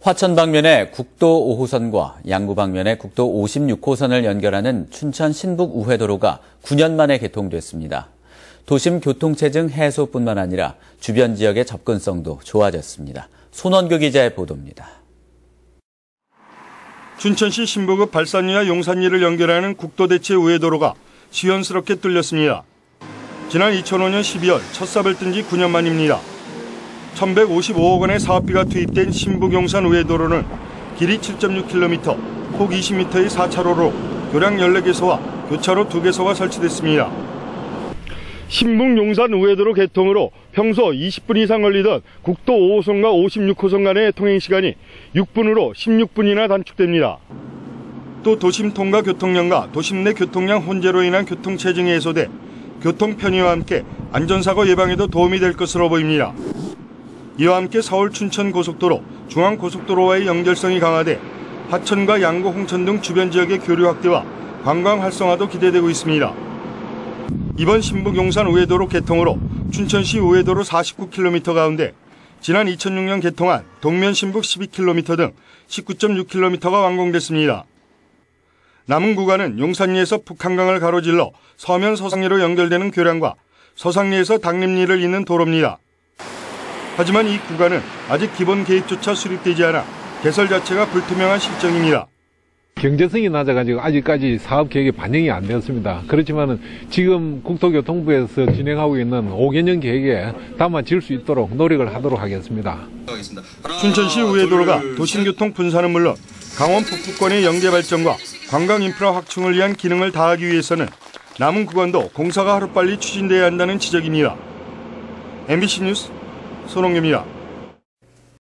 화천 방면의 국도 5호선과 양구 방면의 국도 56호선을 연결하는 춘천 신북 우회도로가 9년 만에 개통됐습니다. 도심 교통체증 해소뿐만 아니라 주변 지역의 접근성도 좋아졌습니다. 손원교 기자의 보도입니다. 춘천시 신북읍 발산리와 용산리를 연결하는 국도 대체 우회도로가 시원스럽게 뚫렸습니다. 지난 2005년 12월 첫 삽을 뜬 지 9년 만입니다. 1155억 원의 사업비가 투입된 신북용산 우회도로는 길이 7.6km, 폭 20m의 4차로로 교량 14개소와 교차로 2개소가 설치됐습니다. 신북용산 우회도로 개통으로 평소 20분 이상 걸리던 국도 5호선과 56호선 간의 통행시간이 6분으로 16분이나 단축됩니다. 또 도심 통과 교통량과 도심 내 교통량 혼재로 인한 교통체증이 해소돼 교통 편의와 함께 안전사고 예방에도 도움이 될 것으로 보입니다. 이와 함께 서울 춘천 고속도로, 중앙 고속도로와의 연결성이 강화돼 하천과 양구, 홍천 등 주변 지역의 교류 확대와 관광 활성화도 기대되고 있습니다. 이번 신북 용산 우회도로 개통으로 춘천시 우회도로 49km 가운데 지난 2006년 개통한 동면 신북 12km 등 19.6km가 완공됐습니다. 남은 구간은 용산리에서 북한강을 가로질러 서면 서상리로 연결되는 교량과 서상리에서 당림리를 잇는 도로입니다. 하지만 이 구간은 아직 기본 계획조차 수립되지 않아 개설 자체가 불투명한 실정입니다. 경제성이 낮아가지고 아직까지 사업 계획에 반영이 안 되었습니다. 그렇지만은 지금 국토교통부에서 진행하고 있는 5개년 계획에 담아질 수 있도록 노력을 하도록 하겠습니다. 춘천시 우회도로가 도심교통 분산은 물론 강원 북부권의 연계 발전과 관광 인프라 확충을 위한 기능을 다하기 위해서는 남은 구간도 공사가 하루빨리 추진돼야 한다는 지적입니다. MBC 뉴스 손홍규입니다.